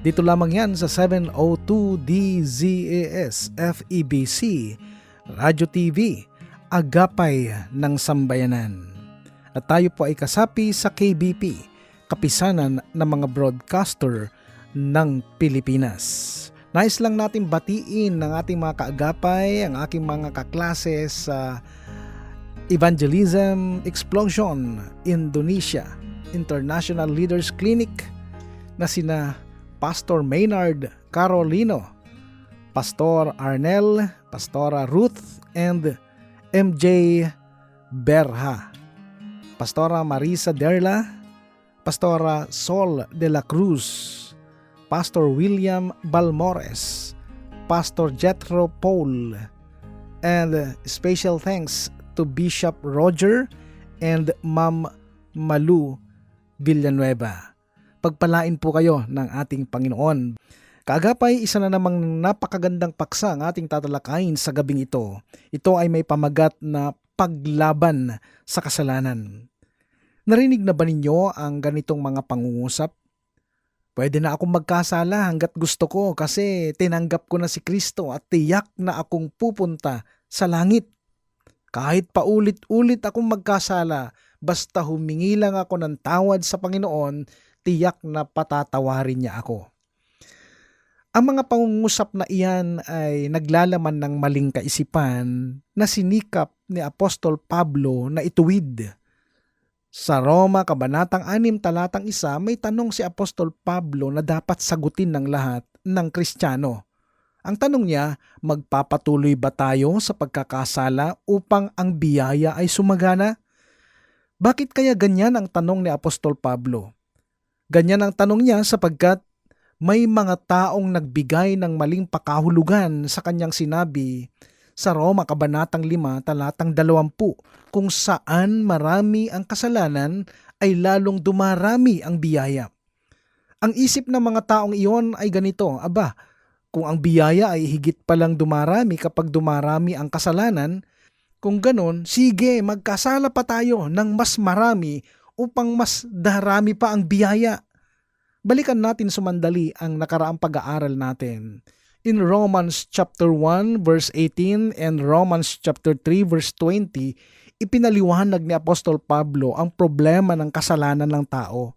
Dito lamang yan sa 702 DZAS FEBC Radio TV Agapay ng Sambayanan. At tayo po ay kasapi sa KBP, kapisanan ng mga broadcaster ng Pilipinas. Nais lang natin batiin ng ating mga kaagapay, ang aking mga kaklase sa Evangelism Explosion Indonesia International Leaders Clinic na sina Pastor Maynard Carolino, Pastor Arnel, Pastora Ruth, and MJ Berha, Pastora Marisa Derla, Pastora Sol de la Cruz, Pastor William Balmores, Pastor Jethro Paul, and special thanks to Bishop Roger and Ma'am Malu Villanueva. Pagpalain po kayo ng ating Panginoon. Kaagapay, isa na namang napakagandang paksa ang ating tatalakayin sa gabing ito. Ito ay may pamagat na paglaban sa kasalanan. Narinig na ba ninyo ang ganitong mga pangungusap? Pwede na akong magkasala hanggat gusto ko kasi tinanggap ko na si Kristo at tiyak na akong pupunta sa langit. Kahit paulit-ulit akong magkasala, basta humingi lang ako ng tawad sa Panginoon, tiyak na patatawarin niya ako. Ang mga pangungusap na iyan ay naglalaman ng maling kaisipan na sinikap ni Apostol Pablo na ituwid. Sa Roma, Kabanatang 6, Talatang 1, may tanong si Apostol Pablo na dapat sagutin ng lahat ng Kristiyano. Ang tanong niya, magpapatuloy ba tayo sa pagkakasala upang ang biyaya ay sumagana? Bakit kaya ganyan ang tanong ni Apostol Pablo? Ganyan ang tanong niya sapagkat may mga taong nagbigay ng maling pakahulugan sa kanyang sinabi sa Roma Kabanatang 5 talatang 20 kung saan marami ang kasalanan ay lalong dumarami ang biyaya. Ang isip ng mga taong iyon ay ganito, aba, kung ang biyaya ay higit palang dumarami kapag dumarami ang kasalanan, kung ganon, sige, magkasala pa tayo ng mas marami upang mas darami pa ang biyaya. Balikan natin sumandali ang nakaraang pag-aaral natin. In Romans chapter 1 verse 18 and Romans chapter 3 verse 20, ipinaliwanag ni Apostol Pablo ang problema ng kasalanan ng tao.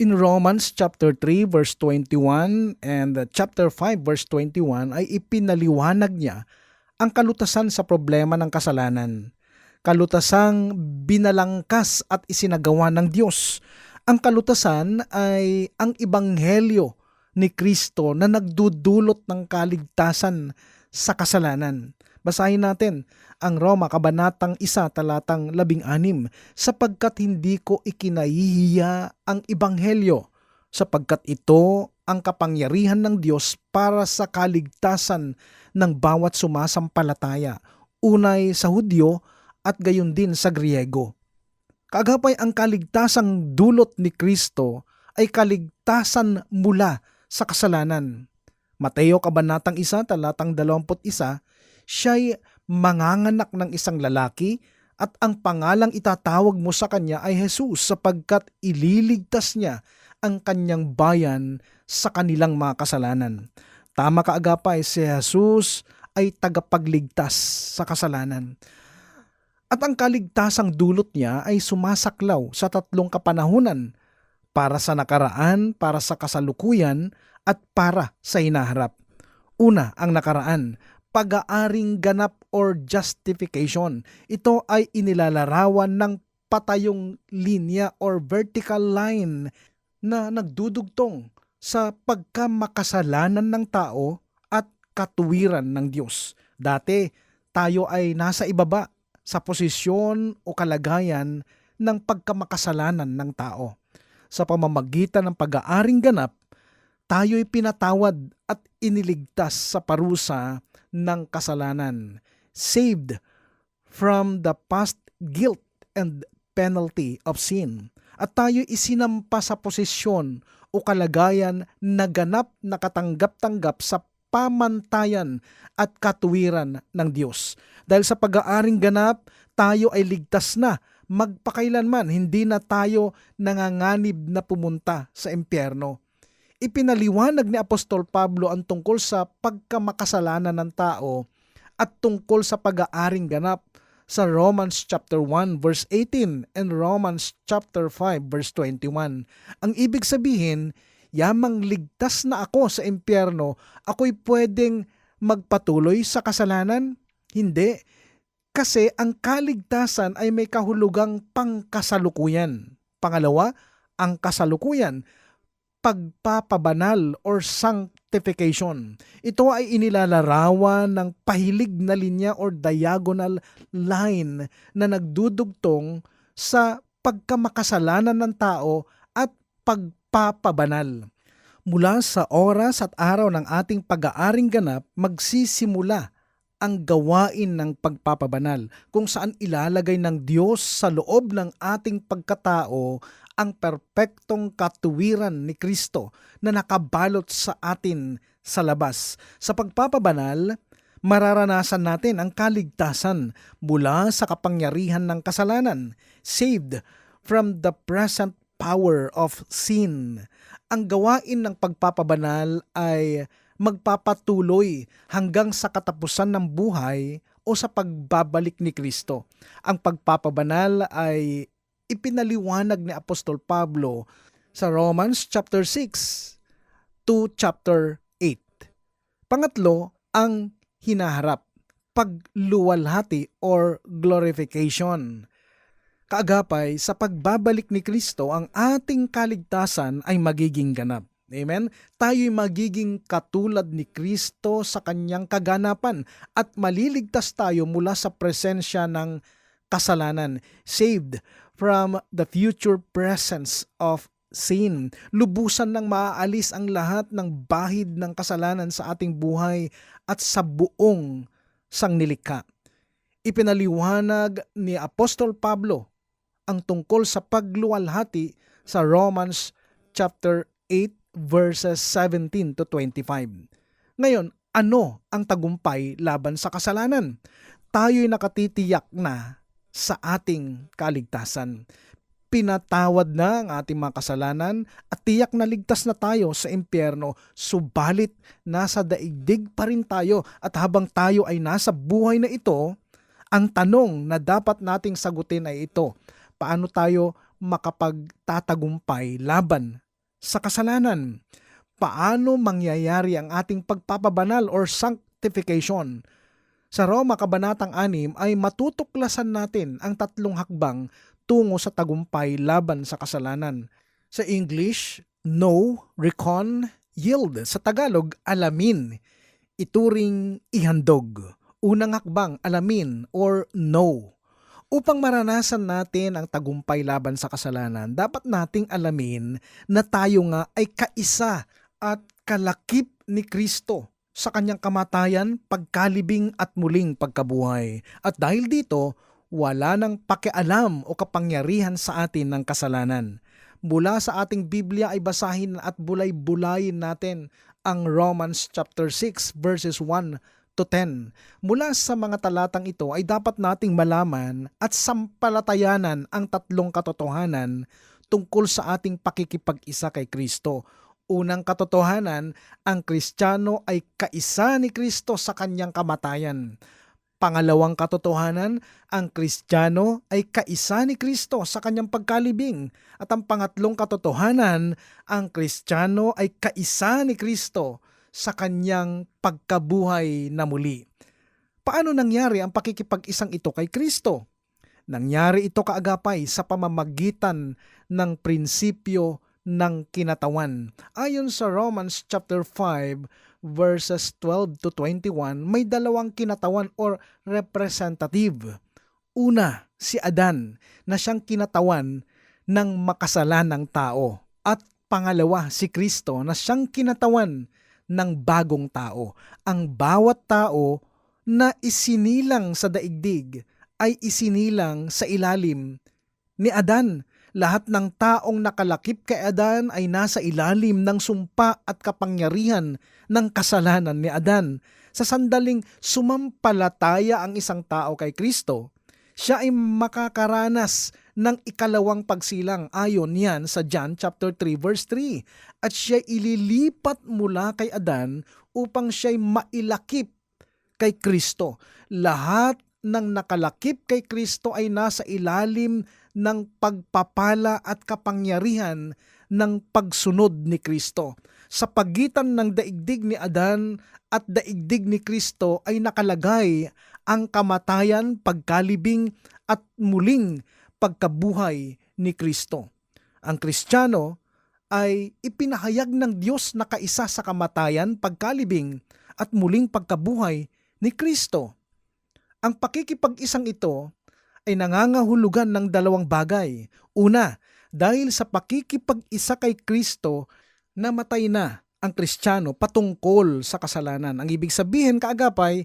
In Romans chapter 3 verse 21 and chapter 5 verse 21 ay ipinaliwanag niya ang kalutasan sa problema ng kasalanan. Kalutasang binalangkas at isinagawa ng Diyos. Ang kalutasan ay ang ibanghelyo ni Kristo na nagdudulot ng kaligtasan sa kasalanan. Basahin natin ang Roma Kabanatang 1 talatang 16 sapagkat hindi ko ikinahihiya ang ibanghelyo sapagkat ito ang kapangyarihan ng Diyos para sa kaligtasan ng bawat sumasampalataya, unay sa Hudyo at gayon din sa Griego Kagapay ang kaligtasang dulot ni Kristo ay kaligtasan mula sa kasalanan. Mateo Kabanatang 1, talatang 21, siya'y manganganak ng isang lalaki at ang pangalang itatawag mo sa kanya ay Jesus sapagkat ililigtas niya ang kanyang bayan sa kanilang mga kasalanan. Tama ka agapay, si Jesus ay tagapagligtas sa kasalanan. At ang kaligtasang dulot niya ay sumasaklaw sa tatlong kapanahunan para sa nakaraan, para sa kasalukuyan, at para sa hinaharap. Una, ang nakaraan, pag-aaring ganap or justification. Ito ay inilalarawan ng patayong linya or vertical line na nagdudugtong sa pagkamakasalanan ng tao at katuwiran ng Diyos. Dati, tayo ay nasa ibaba sa posisyon o kalagayan ng pagkamakasalanan ng tao. Sa pamamagitan ng pag-aaring ganap, tayo'y pinatawad at iniligtas sa parusa ng kasalanan. Saved from the past guilt and penalty of sin. At tayo isinampa sa posisyon o kalagayan na ganap na katanggap-tanggap sa pamantayan at katuwiran ng Diyos. Dahil sa pag-aaring ganap, tayo ay ligtas na magpakailanman, hindi na tayo nanganganib na pumunta sa impyerno. Ipinaliwanag ni Apostol Pablo ang tungkol sa pagkamakasalanan ng tao at tungkol sa pag-aaring ganap sa Romans chapter 1 verse 18 and Romans chapter 5 verse 21. Ang ibig sabihin, yamang ligtas na ako sa impyerno, ako'y pwedeng magpatuloy sa kasalanan? Hindi. Kasi ang kaligtasan ay may kahulugang pangkasalukuyan. Pangalawa, ang kasalukuyan, pagpapabanal or sanctification. Ito ay inilalarawan ng pahilig na linya or diagonal line na nagdudugtong sa pagkamakasalanan ng tao at pagpapabanal. Mula sa oras at araw ng ating pag-aaring ganap, magsisimula ang gawain ng pagpapabanal kung saan ilalagay ng Diyos sa loob ng ating pagkatao ang perpektong katuwiran ni Kristo na nakabalot sa atin sa labas. Sa pagpapabanal, mararanasan natin ang kaligtasan mula sa kapangyarihan ng kasalanan, saved from the present power of sin. Ang gawain ng pagpapabanal ay magpapatuloy hanggang sa katapusan ng buhay o sa pagbabalik ni Kristo. Ang pagpapabanal ay ipinaliwanag ni Apostol Pablo sa Romans chapter 6 to chapter 8. Pangatlo, ang hinaharap, pagluwalhati or glorification. Kaagapay, sa pagbabalik ni Kristo, ang ating kaligtasan ay magiging ganap. Amen? Tayo'y magiging katulad ni Kristo sa kanyang kaganapan at maliligtas tayo mula sa presensya ng kasalanan, saved from the future presence of sin. Lubusan nang maaalis ang lahat ng bahid ng kasalanan sa ating buhay at sa buong sangnilikha. Ipinaliwanag ni Apostol Pablo ang tungkol sa pagluwalhati sa Romans chapter 8 verses 17 to 25. Ngayon, ano ang tagumpay laban sa kasalanan? Tayo'y nakatitiyak na sa ating kaligtasan. Pinatawad na ang ating mga kasalanan at tiyak na ligtas na tayo sa impyerno, subalit nasa daigdig pa rin tayo at habang tayo ay nasa buhay na ito, ang tanong na dapat nating sagutin ay ito, paano tayo makapagtatagumpay laban sa kasalanan? Paano mangyayari ang ating pagpapabanal or sanctification? Sa Roma Kabanatang 6 ay matutuklasan natin ang tatlong hakbang tungo sa tagumpay laban sa kasalanan. Sa English, know, recon, yield. Sa Tagalog, alamin. Ituring ihandog. Unang hakbang, alamin or know. Upang maranasan natin ang tagumpay laban sa kasalanan, dapat nating alamin na tayo nga ay kaisa at kalakip ni Kristo sa kanyang kamatayan, pagkalibing at muling pagkabuhay. At dahil dito, wala nang pakialam o kapangyarihan sa atin ng kasalanan. Mula sa ating Biblia ay basahin at bulay-bulayin natin ang Romans chapter 6 verses 1 to 10. Mula sa mga talatang ito ay dapat nating malaman at sampalatayanan ang tatlong katotohanan tungkol sa ating pakikipag-isa kay Kristo. Unang katotohanan, ang Kristiyano ay kaisa ni Kristo sa kanyang kamatayan. Pangalawang katotohanan, ang Kristiyano ay kaisa ni Kristo sa kanyang pagkalibing. At ang pangatlong katotohanan, ang Kristiyano ay kaisa ni Kristo sa kanyang pagkabuhay na muli. Paano nangyari ang pakikipag-isang ito kay Kristo? Nangyari ito kaagapay sa pamamagitan ng prinsipyo ng kinatawan. Ayon sa Romans chapter 5 verses 12 to 21, may dalawang kinatawan or representative. Una, si Adan na siyang kinatawan ng makasalanang tao. At pangalawa, si Kristo na siyang kinatawan ng bagong tao. Ang bawat tao na isinilang sa daigdig ay isinilang sa ilalim ni Adan. Lahat ng taong nakalakip kay Adan ay nasa ilalim ng sumpa at kapangyarihan ng kasalanan ni Adan. Sa sandaling sumampalataya ang isang tao kay Kristo, siya ay makakaranas ng ikalawang pagsilang ayon yan sa John chapter 3 verse 3 at siya ililipat mula kay Adan upang siya'y mailakip kay Kristo. Lahat ng nakalakip kay Kristo ay nasa ilalim ng pagpapala at kapangyarihan ng pagsunod ni Kristo. Sa pagitan ng daigdig ni Adan at daigdig ni Kristo ay nakalagay ang kamatayan, pagkalibing at muling pagkabuhay ni Kristo. Ang Kristiyano ay ipinahayag ng Diyos na kaisa sa kamatayan, pagkalibing at muling pagkabuhay ni Kristo. Ang pakikipag-isang ito ay nangangahulugan ng dalawang bagay. Una, dahil sa pakikipag-isa kay Kristo, namatay na ang Kristiyano patungkol sa kasalanan. Ang ibig sabihin kaagapay,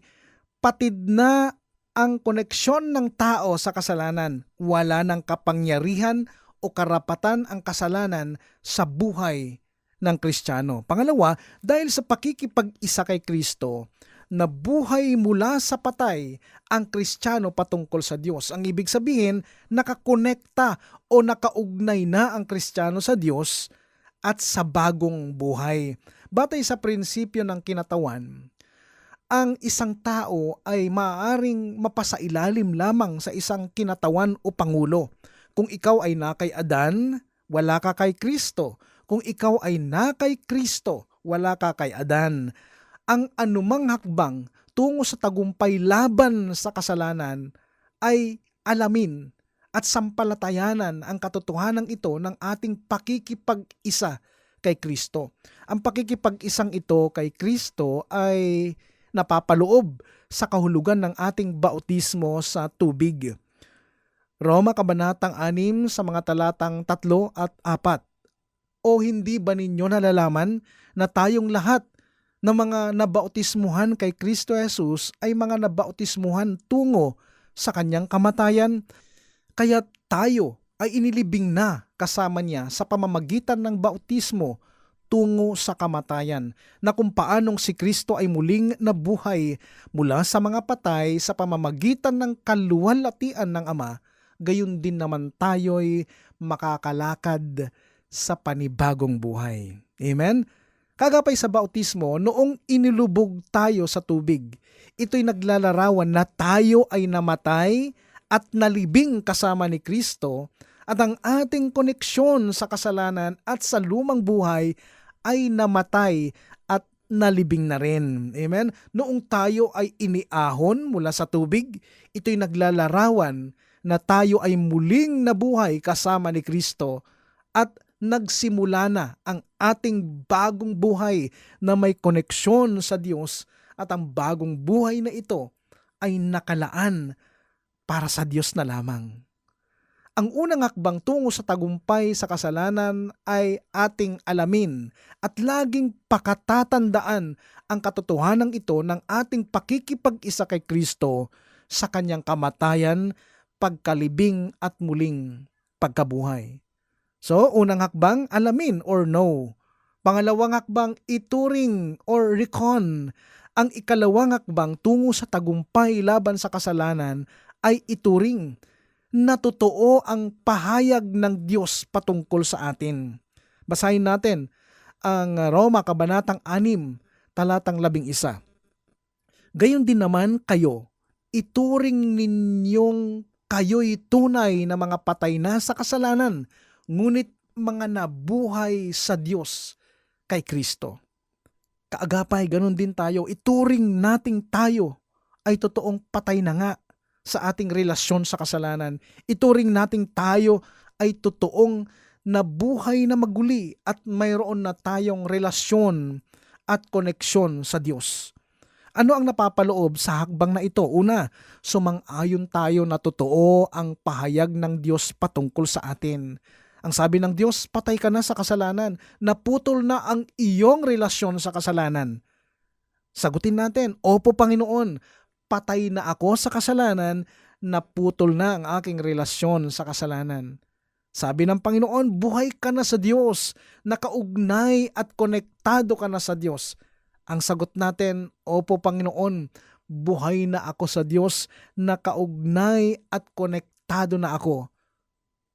patid na ang koneksyon ng tao sa kasalanan. Wala ng kapangyarihan o karapatan ang kasalanan sa buhay ng Kristiyano. Pangalawa, dahil sa pakikipag-isa kay Kristo, nabuhay mula sa patay ang Kristiyano patungkol sa Diyos. Ang ibig sabihin, nakakonekta o nakaugnay na ang Kristiyano sa Diyos at sa bagong buhay. Batay sa prinsipyo ng kinatawan, ang isang tao ay maaaring mapasailalim lamang sa isang kinatawan o pangulo. Kung ikaw ay na kay Adan, wala ka kay Kristo. Kung ikaw ay na kay Kristo, wala ka kay Adan. Ang anumang hakbang tungo sa tagumpay laban sa kasalanan ay alamin at sampalatayanan ang katotohanan ito ng ating pakikipag-isa kay Kristo. Ang pakikipag-isang ito kay Kristo ay napapaloob sa kahulugan ng ating bautismo sa tubig. Roma Kabanatang 6 sa mga talatang 3 at 4. O hindi ba ninyo nalalaman na tayong lahat ng mga nabautismuhan kay Kristo Jesus ay mga nabautismuhan tungo sa kanyang kamatayan? Kaya tayo ay inilibing na kasama niya sa pamamagitan ng bautismo tungo sa kamatayan na kung paanong si Kristo ay muling nabuhay mula sa mga patay sa pamamagitan ng kaluwalhatian ng Ama, gayon din naman tayo'y makakalakad sa panibagong buhay. Amen? Kagapay sa bautismo, noong inilubog tayo sa tubig, ito'y naglalarawan na tayo ay namatay at nalibing kasama ni Kristo at ang ating koneksyon sa kasalanan at sa lumang buhay ay namatay at nalibing na rin. Amen? Noong tayo ay iniahon mula sa tubig, ito'y naglalarawan na tayo ay muling nabuhay kasama ni Kristo at nagsimula na ang ating bagong buhay na may koneksyon sa Diyos at ang bagong buhay na ito ay nakalaan para sa Diyos na lamang. Ang unang hakbang tungo sa tagumpay sa kasalanan ay ating alamin at laging pakatatandaan ang katotohanan ito ng ating pakikipag-isa kay Kristo sa kanyang kamatayan, pagkalibing at muling pagkabuhay. So, unang hakbang, alamin or know. Pangalawang hakbang, ituring or recon. Ang ikalawang hakbang tungo sa tagumpay laban sa kasalanan ay ituring na totoo ang pahayag ng Diyos patungkol sa atin. Basahin natin ang Roma Kabanatang 6, talatang 11. Gayon din naman kayo, ituring ninyong kayo'y tunay na mga patay na sa kasalanan, ngunit mga nabuhay sa Diyos kay Kristo. Kaagapay, ganun din tayo. Ituring nating tayo ay totoong patay na nga sa ating relasyon sa kasalanan. Ituring nating tayo ay totoong nabuhay na maguli at mayroon na tayong relasyon at koneksyon sa Diyos. Ano ang napapaloob sa hakbang na ito? Una, sumang-ayon tayo na totoo ang pahayag ng Diyos patungkol sa atin. Ang sabi ng Diyos, patay ka na sa kasalanan. Naputol na ang iyong relasyon sa kasalanan. Sagutin natin, Opo Panginoon, patay na ako sa kasalanan, naputol na ang aking relasyon sa kasalanan. Sabi ng Panginoon, buhay ka na sa Diyos, nakaugnay at konektado ka na sa Diyos. Ang sagot natin, Opo Panginoon, buhay na ako sa Diyos, nakaugnay at konektado na ako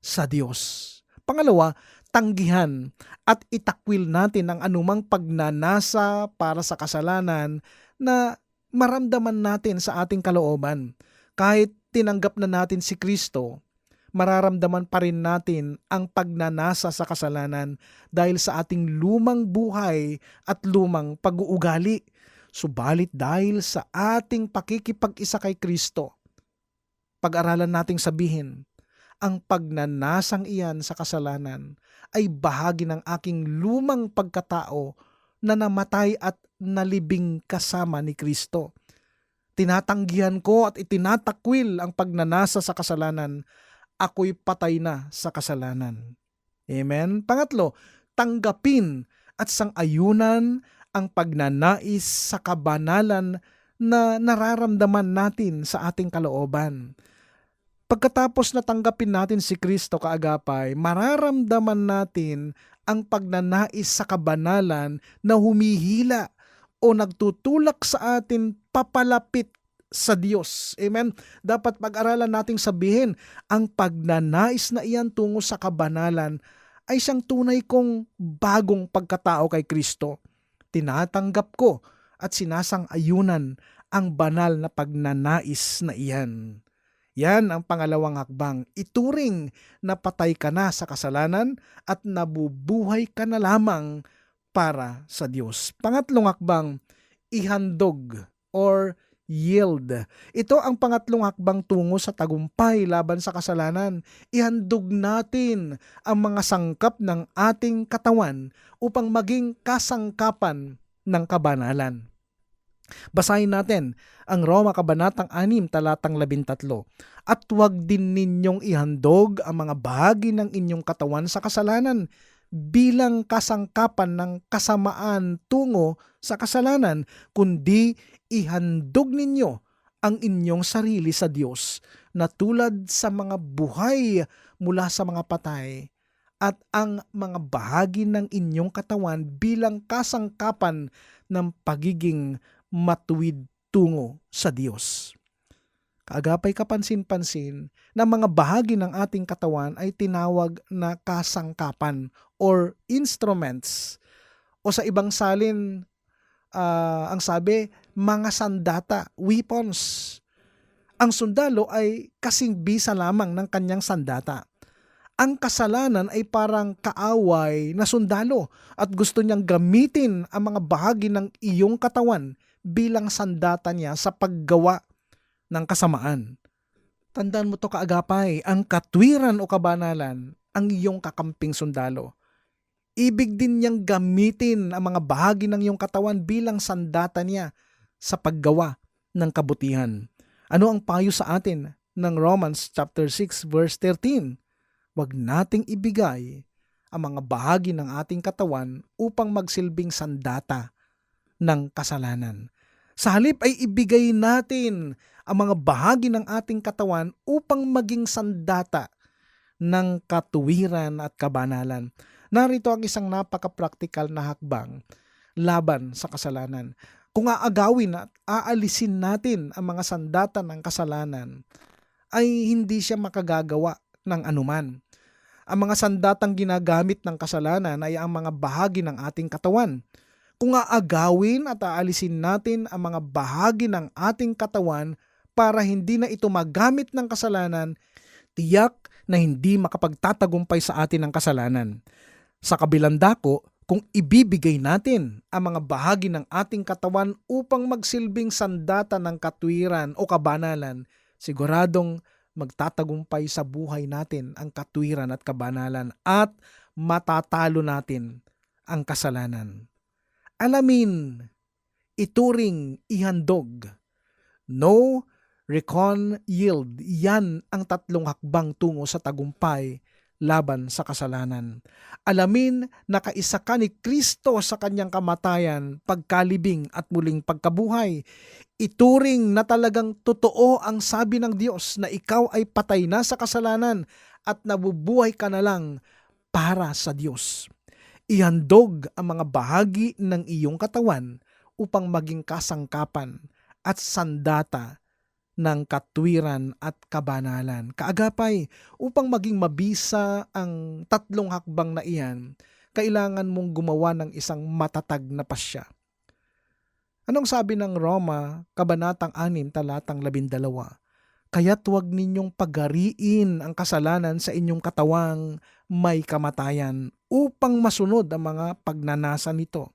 sa Diyos. Pangalawa, tanggihan at itakwil natin ang anumang pagnanasa para sa kasalanan na maramdaman natin sa ating kalooban. Kahit tinanggap na natin si Kristo, mararamdaman pa rin natin ang pagnanasa sa kasalanan dahil sa ating lumang buhay at lumang pag-uugali. Subalit dahil sa ating pakikipag-isa kay Kristo, pag-aralan nating sabihin, ang pagnanasang iyan sa kasalanan ay bahagi ng aking lumang pagkatao na namatay at nalibing kasama ni Kristo. Tinatanggihan ko at itinatakwil ang pagnanasa sa kasalanan. Ako'y patay na sa kasalanan. Amen? Pangatlo, tanggapin at sangayunan ang pagnanais sa kabanalan na nararamdaman natin sa ating kalooban. Pagkatapos na tanggapin natin si Kristo kaagapay, mararamdaman natin ang pagnanais sa kabanalan na humihila o nagtutulak sa atin papalapit sa Diyos. Amen? Dapat pag-aralan nating sabihin, ang pagnanais na iyan tungo sa kabanalan ay siyang tunay kong bagong pagkatao kay Kristo. Tinatanggap ko at sinasang ayunan ang banal na pagnanais na iyan. Yan ang pangalawang hakbang. Ituring na patay ka na sa kasalanan at nabubuhay ka na lamang para sa Diyos. Pangatlong hakbang, ihandog or yield. Ito ang pangatlong hakbang tungo sa tagumpay laban sa kasalanan. Ihandog natin ang mga sangkap ng ating katawan upang maging kasangkapan ng kabanalan. Basahin natin ang Roma Kabanatang 6, talatang 13. At huwag din ninyong ihandog ang mga bahagi ng inyong katawan sa kasalanan bilang kasangkapan ng kasamaan tungo sa kasalanan, kundi ihandog ninyo ang inyong sarili sa Diyos na tulad sa mga buhay mula sa mga patay at ang mga bahagi ng inyong katawan bilang kasangkapan ng pagiging matuwid tungo sa Diyos. Kaagapay kapansin-pansin na mga bahagi ng ating katawan ay tinawag na kasangkapan or instruments. O sa ibang salin, ah, ang sabi, mga sandata, weapons. Ang sundalo ay kasing bisa lamang ng kanyang sandata. Ang kasalanan ay parang kaaway na sundalo at gusto niyang gamitin ang mga bahagi ng iyong katawan bilang sandata niya sa paggawa ng kasamaan. Tandaan mo to kaagapay, ang katwiran o kabanalan ang iyong kakamping sundalo. Ibig din niyang gamitin ang mga bahagi ng iyong katawan bilang sandata niya sa paggawa ng kabutihan. Ano ang payo sa atin ng Romans chapter 6 verse 13? Huwag nating ibigay ang mga bahagi ng ating katawan upang magsilbing sandata ng kasalanan. Sa halip ay ibigay natin ang mga bahagi ng ating katawan upang maging sandata ng katuwiran at kabanalan. Narito ang isang napaka-practical na hakbang laban sa kasalanan. Kung aagawin at aalisin natin ang mga sandata ng kasalanan, ay hindi siya makagagawa ng anuman. Ang mga sandatang ginagamit ng kasalanan ay ang mga bahagi ng ating katawan. Kung aagawin at aalisin natin ang mga bahagi ng ating katawan para hindi na ito magamit ng kasalanan, tiyak na hindi makapagtatagumpay sa atin ang kasalanan. Sa kabilang dako, kung ibibigay natin ang mga bahagi ng ating katawan upang magsilbing sandata ng katwiran o kabanalan, siguradong magtatagumpay sa buhay natin ang katwiran at kabanalan at matatalo natin ang kasalanan. Alamin, ituring, ihandog. No, recon, yield. Yan ang tatlong hakbang tungo sa tagumpay laban sa kasalanan. Alamin na kaisa ka ni Kristo sa kanyang kamatayan, pagkalibing at muling pagkabuhay. Ituring na talagang totoo ang sabi ng Diyos na ikaw ay patay na sa kasalanan at nabubuhay ka na lang para sa Diyos. Ihandog ang mga bahagi ng iyong katawan upang maging kasangkapan at sandata ng katwiran at kabanalan. Kaagapay, upang maging mabisa ang tatlong hakbang na iyan, kailangan mong gumawa ng isang matatag na pasya. Anong sabi ng Roma, Kabanatang 6, Talatang 12? Kaya't huwag ninyong pagariin ang kasalanan sa inyong katawang may kamatayan upang masunod ang mga pagnanasa nito.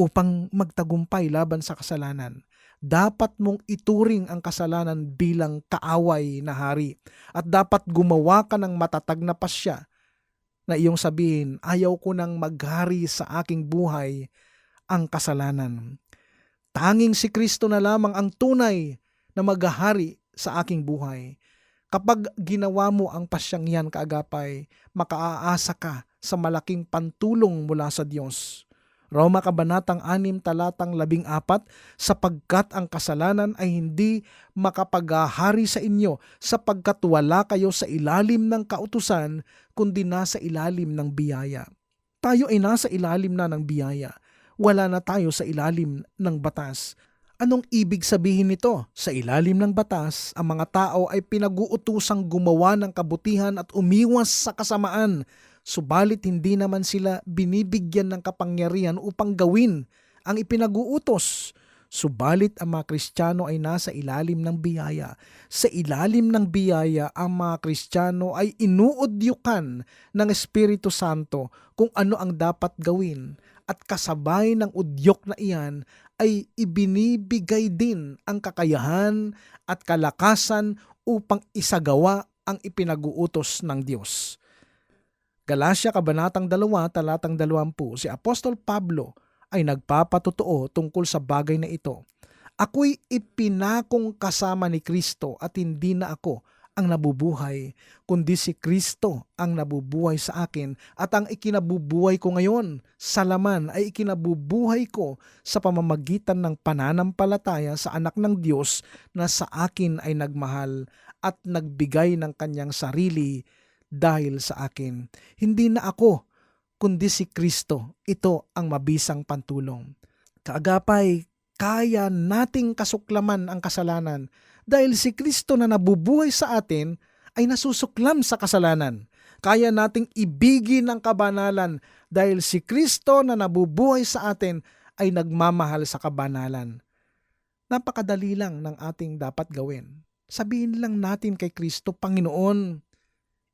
Upang magtagumpay laban sa kasalanan, dapat mong ituring ang kasalanan bilang kaaway na hari at dapat gumawa ka ng matatag na pasya na iyong sabihin, ayaw ko nang maghari sa aking buhay ang kasalanan. Tanging si Kristo na lamang ang tunay na maghahari sa aking buhay. Kapag ginawa mo ang pasyang yan kaagapay, makaaasa ka sa malaking pantulong mula sa Diyos. Roma Kabanatang 6 talatang 14 sapagkat ang kasalanan ay hindi makapaghahari sa inyo sapagkat wala kayo sa ilalim ng kautusan kundi nasa ilalim ng biyaya. Tayo ay nasa ilalim na ng biyaya. Wala na tayo sa ilalim ng batas. Anong ibig sabihin nito? Sa ilalim ng batas, ang mga tao ay pinag-uutusang gumawa ng kabutihan at umiwas sa kasamaan subalit hindi naman sila binibigyan ng kapangyarihan upang gawin ang ipinag-uutos. Subalit ang mga Kristiyano ay nasa ilalim ng biyaya. Sa ilalim ng biyaya, ang mga Kristiyano ay inuudyukan ng Espiritu Santo kung ano ang dapat gawin. At kasabay ng udyok na iyan ay ibinibigay din ang kakayahan at kalakasan upang isagawa ang ipinag-uutos ng Diyos. Galacia Kabanatang 2, talatang 20, si Apostol Pablo ay nagpapatotoo tungkol sa bagay na ito. Ako'y ipinakong kasama ni Kristo at hindi na ako ang nabubuhay, kundi si Kristo ang nabubuhay sa akin at ang ikinabubuhay ko ngayon sa laman ay ikinabubuhay ko sa pamamagitan ng pananampalataya sa anak ng Diyos na sa akin ay nagmahal at nagbigay ng kanyang sarili dahil sa akin. Hindi na ako, kundi si Kristo. Ito ang mabisang pantulong. Kaagapay, kaya nating kasuklaman ang kasalanan dahil si Kristo na nabubuhay sa atin ay nasusuklam sa kasalanan. Kaya nating ibigin ang kabanalan dahil si Kristo na nabubuhay sa atin ay nagmamahal sa kabanalan. Napakadali lang ng ating dapat gawin. Sabihin lang natin kay Kristo, Panginoon,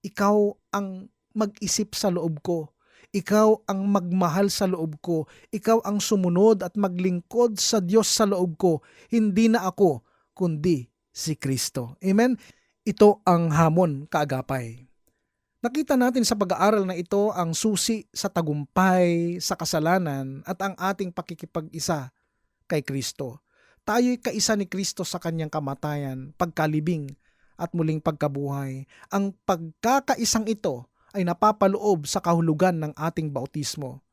ikaw ang mag-isip sa loob ko. Ikaw ang magmahal sa loob ko. Ikaw ang sumunod at maglingkod sa Diyos sa loob ko. Hindi na ako, kundi si Kristo. Amen? Ito ang hamon kaagapay. Nakita natin sa pag-aaral na ito ang susi sa tagumpay, sa kasalanan at ang ating pakikipag-isa kay Kristo. Tayo'y kaisa ni Kristo sa kanyang kamatayan, pagkalibing at muling pagkabuhay. Ang pagkakaisang ito ay napapaloob sa kahulugan ng ating bautismo.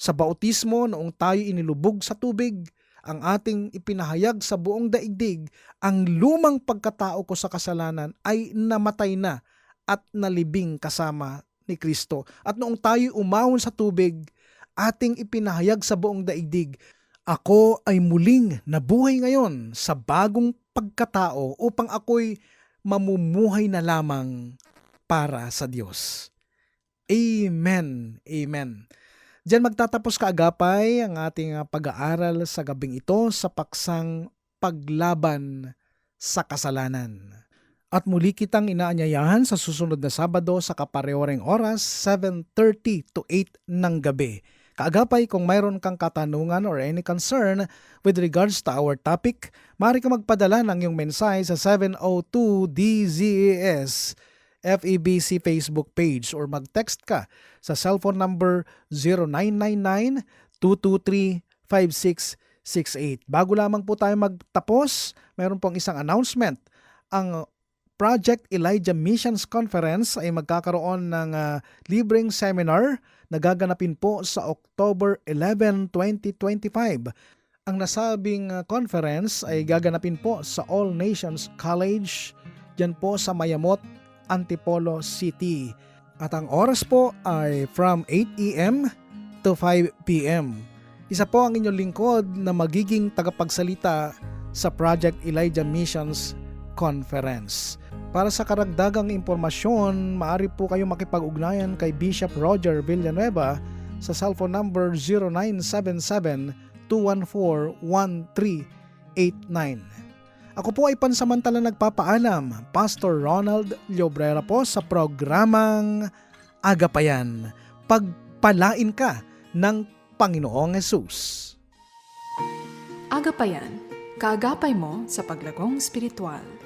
Sa bautismo, noong tayo inilubog sa tubig, ang ating ipinahayag sa buong daigdig, ang lumang pagkatao ko sa kasalanan ay namatay na at nalibing kasama ni Kristo. At noong tayo umahon sa tubig, ating ipinahayag sa buong daigdig, ako ay muling nabuhay ngayon sa bagong pagkatao upang ako'y mamumuhay na lamang para sa Diyos. Amen. Amen. Diyan magtatapos kaagapay ang ating ah, pag-aaral sa gabing ito sa paksang paglaban sa kasalanan. At muli kitang inaanyayahan sa susunod na Sabado sa kaparehoreng oras 7.30 to 8 ng gabi. Kaagapay kung mayroon kang katanungan or any concern with regards to our topic, maaari ka magpadala ng iyong mensahe sa 702 DZES FEBC Facebook page or mag-text ka sa cellphone number 0999-223-5668. Bago lamang po tayo magtapos, mayroon pong isang announcement. Ang Project Elijah Missions Conference ay magkakaroon ng ah, libreng seminar na gaganapin po sa October 11, 2025. Ang nasabing ah, conference ay gaganapin po sa All Nations College dyan po sa Mayamot, Antipolo City. At ang oras po ay from 8 a.m. to 5 p.m. Isa po ang inyong lingkod na magiging tagapagsalita sa Project Elijah Missions Conference. Para sa karagdagang impormasyon, maaari po kayong makipag-ugnayan kay Bishop Roger Villanueva sa cellphone number 0977-214-1389. Ako po ay pansamantala nagpapaalam, Pastor Ronald Llobrera po sa programang Agapayan. Pagpalain ka ng Panginoong Yesus. Agapayan, kaagapay mo sa paglagong spiritual.